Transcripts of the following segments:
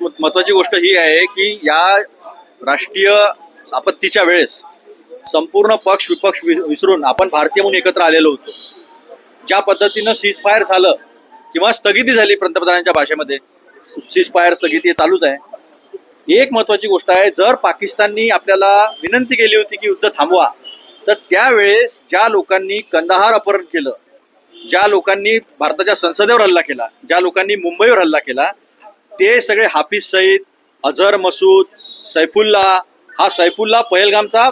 महत्वाची गोष्ट ही आहे की या राष्ट्रीय आपत्तीच्या वेळेस संपूर्ण पक्ष विपक्ष विसरून आपण भारतीय म्हणून एकत्र आलेलो होतो. ज्या पद्धतीनं सीज फायर झालं किंवा स्थगिती झाली पंतप्रधानांच्या भाषेमध्ये सीज फायर स्थगिती चालूच आहे. एक महत्वाची गोष्ट आहे जर पाकिस्ताननी आपल्याला विनंती केली होती की युद्ध थांबवा तर त्यावेळेस ज्या लोकांनी कंदाहार अपहरण केलं ज्या लोकांनी भारताच्या संसदेवर हल्ला केला ज्या लोकांनी मुंबईवर हल्ला केला ते सगळे हाफिज सईद अझहर मसूद सैफुल्ला हा सैफुल्ला पहलगामचा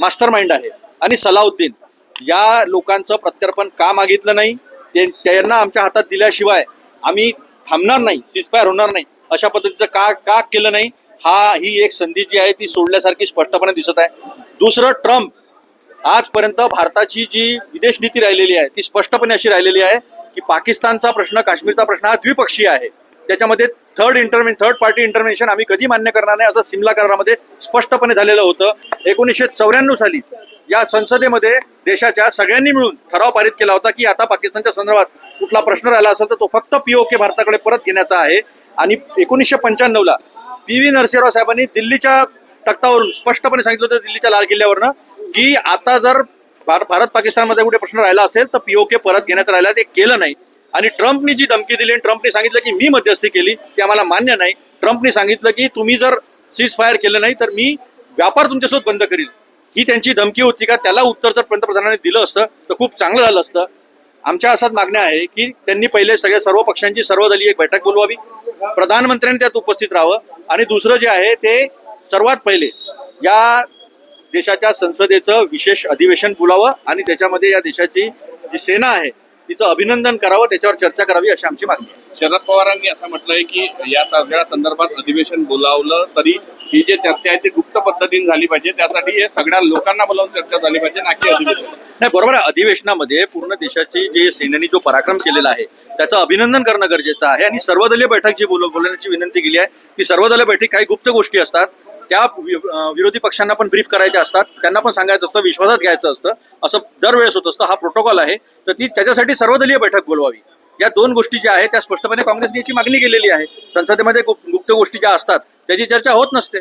मास्टर माइंड आहे. आणि सलाउद्दीन या लोकांचं प्रत्यर्पण का मागितलं नाही? ते त्यांना आमच्या हातात दिल्याशिवाय आम्ही थांबणार नाही सिस्पायर होणार नाही. अशा पद्धतीचं का का केलं नाही? हा ही एक संधी जी आहे ती सोडल्यासारखी स्पष्टपणे दिसत आहे. दुसरं ट्रम्प. आजपर्यंत भारताची जी विदेश नीती राहिलेली आहे ती स्पष्टपणे अशी राहिलेली आहे की पाकिस्तानचा प्रश्न काश्मीरचा प्रश्न हा द्विपक्षीय आहे. त्याच्यामध्ये third intervene third party intervention आम्ही कधी मान्य करणार नाही असं सिमला करारामध्ये स्पष्टपणे झालेलं होतं. एकोणीसशे चौऱ्याण्णव साली या संसदेमध्ये देशाच्या सगळ्यांनी मिळून ठराव पारित केला होता की आता पाकिस्तानच्या संदर्भात कुठला प्रश्न राहिला असेल तर तो फक्त पीओके भारताकडे परत घेण्याचा आहे. आणि एकोणीसशे पंच्याण्णवला पी व्ही नरसिंहराव साहेबांनी दिल्लीच्या तख्तावरून स्पष्टपणे सांगितलं होतं दिल्लीच्या लाल किल्ल्यावरनं की आता जर भारत पाकिस्तानमध्ये कुठे प्रश्न राहिला असेल तर पीओके परत घेण्याचा राहिला ते केलं नाही. आणि ट्रम्पनी जी धमकी दिली आणि ट्रम्पनी सांगितलं की मी मध्यस्थी केली ते आम्हाला मान्य नाही. ट्रम्पनी सांगितलं की तुम्ही जर सीज फायर केलं नाही तर मी व्यापार तुमच्यासोबत बंद करील ही त्यांची धमकी होती का त्याला उत्तर जर पंतप्रधानांनी दिलं असतं तर खूप चांगलं झालं असतं. आमच्या असाच मागण्या आहे की त्यांनी पहिले सगळ्या सर्व पक्षांची सर्वदलीय एक बैठक बोलवावी प्रधानमंत्र्यांनी त्यात उपस्थित राहावं आणि दुसरं जे आहे ते सर्वात पहिले या देशाच्या संसदेचं विशेष अधिवेशन बोलावं आणि त्याच्यामध्ये या देशाची जी सेना आहे तिचं अभिनंदन करावं त्याच्यावर चर्चा करावी अशी आमची मागणी आहे. शरद पवारांनी असं म्हटलंय की या सगळ्या संदर्भात अधिवेशन बोलावलं तरी ही जी चर्चा आहे ती गुप्त पद्धतीने झाली पाहिजे. त्यासाठी हे सगळ्या लोकांना बोलावून चर्चा झाली पाहिजे ना की अधिवेशन. नाही बरोबर आहे. अधिवेशनामध्ये पूर्ण देशाची जे सेनेने जो पराक्रम केलेला आहे त्याचं अभिनंदन करणं गरजेचं आहे. आणि सर्वदलीय बैठक जी बोल बोलण्याची विनंती केली आहे की सर्वदलीय बैठक काही गुप्त गोष्टी असतात. त्या विरोधी पक्षांना पण ब्रीफ करायच्या असतात. त्यांना पण सांगायचं असतं विश्वासात घ्यायचं असतं. असं दरवेळेस होत असतं. हा प्रोटोकॉल आहे. तर ती त्याच्यासाठी सर्वदलीय बैठक बोलवावी. या दोन गोष्टी ज्या आहेत त्या स्पष्टपणे काँग्रेसने याची मागणी केलेली आहे. संसदेमध्ये गुप्त गोष्टी ज्या असतात त्याची चर्चा होत नसते.